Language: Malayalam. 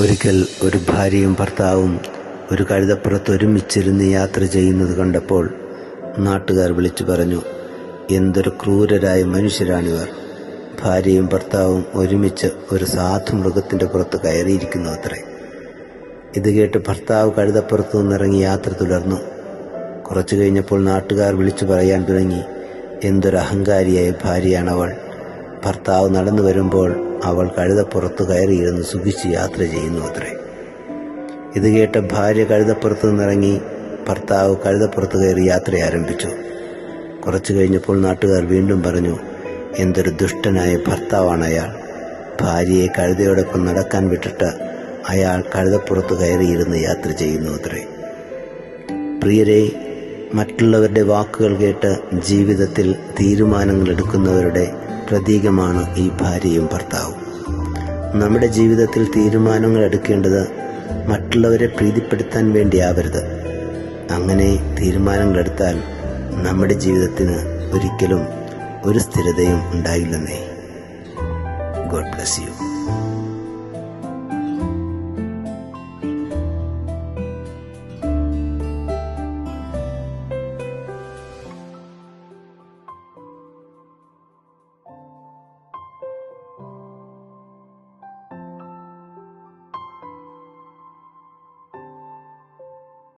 ഒരിക്കൽ ഒരു ഭാര്യയും ഭർത്താവും ഒരു കഴുതപ്പുറത്ത് ഒരുമിച്ചിരുന്ന് യാത്ര ചെയ്യുന്നത് കണ്ടപ്പോൾ നാട്ടുകാർ വിളിച്ചു പറഞ്ഞു എന്തൊരു ക്രൂരരായ മനുഷ്യരാണിവർ. ഭാര്യയും ഭർത്താവും ഒരുമിച്ച് ഒരു സാധു മൃഗത്തിന്റെ പുറത്ത് കയറിയിരിക്കുന്നു അത്രേ. ഇത് കേട്ട് ഭർത്താവ് കഴുതപ്പുറത്തു നിന്നിറങ്ങി യാത്ര തുടർന്നു. കുറച്ചു കഴിഞ്ഞപ്പോൾ നാട്ടുകാർ വിളിച്ചു പറയാൻ തുടങ്ങി എന്തൊരു അഹങ്കാരിയായ ഭാര്യയാണവൾ. ഭർത്താവ് നടന്നു വരുമ്പോൾ അവൾ കഴുതപ്പുറത്ത് കയറിയിരുന്ന് സുഖിച്ച് യാത്ര ചെയ്യുന്നു അത്രേ. ഇത് കേട്ട ഭാര്യ കഴുതപ്പുറത്ത് നിന്നിറങ്ങി ഭർത്താവ് കഴുതപ്പുറത്ത് കയറി യാത്ര ആരംഭിച്ചു. കുറച്ചു കഴിഞ്ഞപ്പോൾ നാട്ടുകാർ വീണ്ടും പറഞ്ഞു എന്തൊരു ദുഷ്ടനായ ഭർത്താവാണ് അയാൾ. ഭാര്യയെ കഴുതയോടൊപ്പം നടക്കാൻ വിട്ടിട്ട് അയാൾ കഴുതപ്പുറത്ത് കയറിയിരുന്ന് യാത്ര ചെയ്യുന്നു അത്രേ. പ്രിയരെ മറ്റുള്ളവരുടെ വാക്കുകൾ കേട്ട് ജീവിതത്തിൽ തീരുമാനങ്ങൾ എടുക്കുന്നവരുടെ പ്രതീകമാണ് ഈ ഭാര്യയും ഭർത്താവും. നമ്മുടെ ജീവിതത്തിൽ തീരുമാനങ്ങൾ എടുക്കേണ്ടത് മറ്റുള്ളവരെ പ്രീതിപ്പെടുത്താൻ വേണ്ടിയാവരുത്. അങ്ങനെ തീരുമാനങ്ങൾ എടുത്താൽ നമ്മുടെ ജീവിതത്തിന് ഒരിക്കലും ഒരു സ്ഥിരതയും ഉണ്ടായില്ലെന്നേ. God bless you